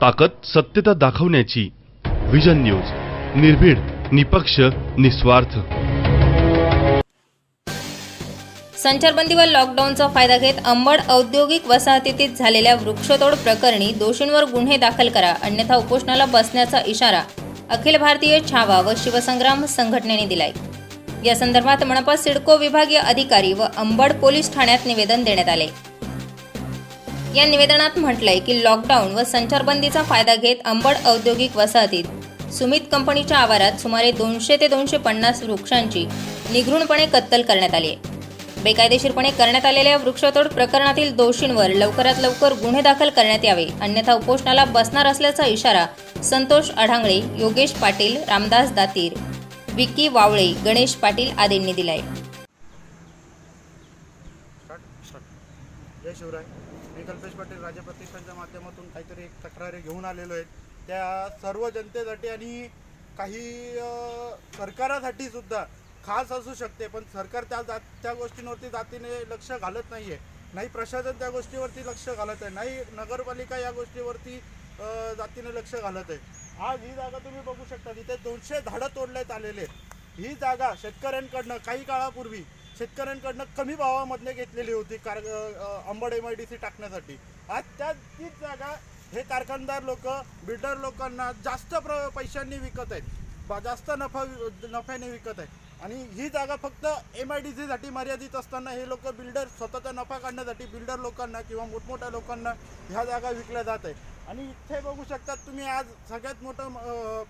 ताकद सत्यता दाखवण्याची. Vision news. निर्भीड निपक्ष निस्वार्थ. संचारबंदी व लॉकडाऊनचा फायदा घेत अंबड औद्योगिक वसाहतीत झालेल्या वृक्षतोड प्रकरणी दोषींवर गुन्हे दाखल करा अन्यथा उपोषणाला बसण्याचा इशारा अखिल भारतीय छावा व शिवसंग्राम संघटनेने दिलाय. या संदर्भात मनपा सिडको विभागीय अधिकारी व अंबड पोलीस ठाण्यात निवेदन देण्यात आले. या निवेदनात म्हटलंय की लॉकडाऊन व संचारबंदीचा फायदा घेत अंबड औद्योगिक वसाहतीत सुमित कंपनीच्या आवारात सुमारे दोनशे ते दोनशे पन्नास वृक्षांची निघृणपणे कत्तल करण्यात आली आहे. बेकायदेशीरपणे करण्यात आलेल्या वृक्षतोड प्रकरणातील दोषींवर लवकरात लवकर गुन्हे दाखल करण्यात यावे अन्यथा उपोषणाला बसणार असल्याचा इशारा संतोष अढांगळे योगेश पाटील रामदास दातीर विक्की वावळे गणेश पाटील आदींनी दिलाय. स्टार्ट जय शिवराय. मी कल्पेश पाटील राजा प्रतिष्ठानच्या माध्यमातून काहीतरी एक तक्रारी घेऊन आलेलो आहे. त्या सर्व जनतेसाठी आणि काही सरकारासाठी सुद्धा खास असू शकते पण सरकार त्या जात त्या गोष्टींवरती जातीने लक्ष घालत नाही आहे नाही प्रशासन त्या गोष्टीवरती लक्ष घालत आहे नाही नगरपालिका या गोष्टीवरती जातीने लक्ष घालत आहे. आज ही जागा तुम्ही बघू शकता तिथे दोनशे झाडं तोडण्यात आलेले आहेत. ही जागा शेतकऱ्यांकडनं काही काळापूर्वी शेतकऱ्यांकडनं कमी भावामधले घेतलेली होती car Ambad M I D C टाकण्यासाठी. आज त्या तीच जागा हे कारखानदार लोक बिल्डर लोकांना जास्त प्र पैशांनी विकत आहेत. बा- जास्त नफा नफ्याने विकत आहेत. आणि ही जागा फक्त एम आय डी सीसाठी मर्यादित असताना हे लोक बिल्डर स्वतःचा नफा काढण्यासाठी बिल्डर लोकांना किंवा मोठमोठ्या लोकांना ह्या जागा विकल्या जात आहे आणि इथे बघू शकतात तुम्ही आज सगळ्यात मोठं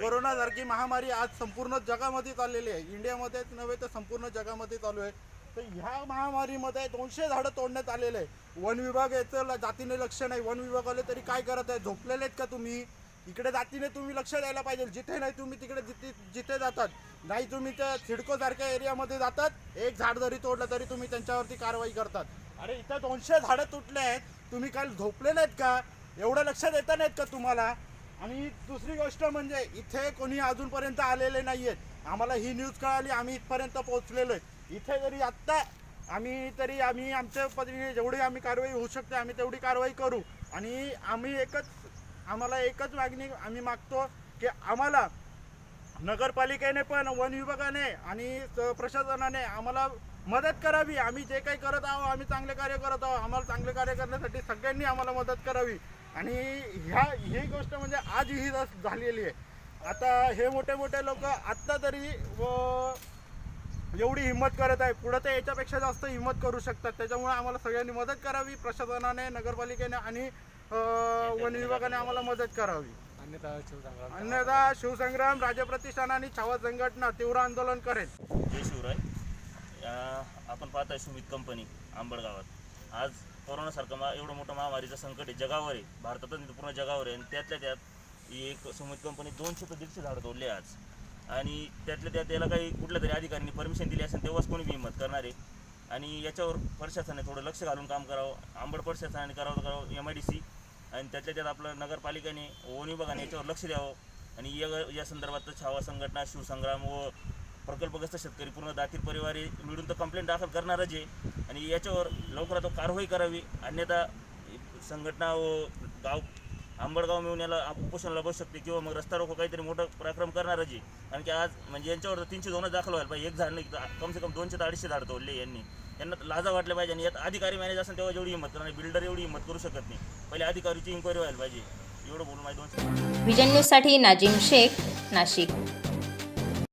कोरोनासारखी महामारी आज संपूर्ण जगामध्ये चाललेली आहे. इंडियामध्येच नव्हे तर संपूर्ण जगामध्ये चालू आहे. तर ह्या महामारीमध्ये दोनशे झाडं तोडण्यात आलेले आहे. वन विभाग याचं जातीने लक्ष नाही. वन विभागाले तरी काय करत आहे? झोपलेले आहेत का तुम्ही? इकडे जातीने तुम्ही लक्ष द्यायला पाहिजे. जिथे नाही तुम्ही तिकडे जिथे जिथे जातात. नाही तुम्ही त्या सिडकोसारख्या एरियामध्ये जातात. एक झाड जरी तोडलं तरी तुम्ही त्यांच्यावरती कारवाई करतात. अरे इथं दोनशे झाडं तुटले आहेत. तुम्ही काल झोपले नाहीत का? एवढं लक्ष देता नाहीत का तुम्हाला? आणि दुसरी गोष्ट म्हणजे इथे कोणी अजूनपर्यंत आलेले नाही आहेत आम्हाला ही न्यूज कळाली आम्ही इथपर्यंत पोहोचलेलो आहे इथे जरी आत्ता आम्ही तरी आम्ही आमच्या पद्धतीने जेवढी आम्ही कारवाई होऊ शकते आम्ही तेवढी कारवाई करू. आणि आम्ही एकच आम्हाला एकच मागणी आम्ही मागतो की आम्हाला नगरपालिकेने पण वन विभागाने आणि प्रशासनाने आम्हाला मदत करावी. आम्ही जे काही करत आहोत आम्ही चांगले कार्य करत आहोत. आम्हाला चांगले कार्य करण्यासाठी सगळ्यांनी आम्हाला मदत करावी. आणि ह्या ही गोष्ट म्हणजे आज ही रस झालेली आहे. आता हे मोठे मोठे लोक आत्ता तरी व एवढी हिंमत करत आहे. पुढं ते याच्यापेक्षा जास्त हिंमत करू शकतात. त्याच्यामुळे आम्हाला सगळ्यांनी मदत करावी प्रशासनाने नगरपालिकेने आणि वन विभागाने आम्हाला मदत करावी. अन्यथा शिवसंग्राम राज्य प्रतिष्ठान आणि छावा संघटना तीव्र आंदोलन करेल. जय शिवराय. या- आपण पाहताय सुमित कंपनी आंबड गावात. आज कोरोनासारखं मा एवढं मोठं महामारीचं संकट आहे जगावर आहे. भारतातच पूर्ण जगावर आहे. आणि त्यातल्या त्यात एक सुमित कंपनी दोनशे ते दीडशे झाडं तोडले आज. आणि त्यातल्या त्यात याला काही कुठल्या तरी अधिकाऱ्यांनी परमिशन दिली असेल तेव्हाच कोणी बी हिंमत करणार आहे. आणि याच्यावर प्रशासनाने थोडं लक्ष घालून काम करावं. आंबड प्रशासनाने करावं करावं एम आय डी सी आणि त्यातल्या त्यात आपलं नगरपालिकेने वन विभागाने याच्यावर लक्ष द्यावं. आणि या या संदर्भात छावा संघटना शिवसंग्राम व प्रकल्पग्रस्त शेतकरी पूर्ण दातीर परिवारी मिळून तर कंप्लेंट दाखल करणारच आहे. आणि याच्यावर लवकरात कारवाई करावी. अन्यथा संघटना व गाव आंबडगाव मिळून याला आप- उपोषणाला बसू शकते किंवा मग रस्ता रोको काहीतरी मोठं पराक्रम करणारच आहे. कारण की आज म्हणजे यांच्यावर तर तीनशे दोनच दाखल व्हायला पाहिजे. एक झाड नाही तर कमसे कम दोनशे ते अडीचशे झाड तोडले यांनी. यांना लाजा वाटल्या पाहिजे आणि यात अधिकारी मॅनेज असेल तेव्हा जेवढी हिंमत करणार बिल्डर एवढी हिंमत करू शकत नाही. पहिले अधिकारीची इन्क्वायरी व्हायला पाहिजे. एवढं बोलून माझी दोनशे विजन न्यूजसाठी नाजिम शेख नाशिक.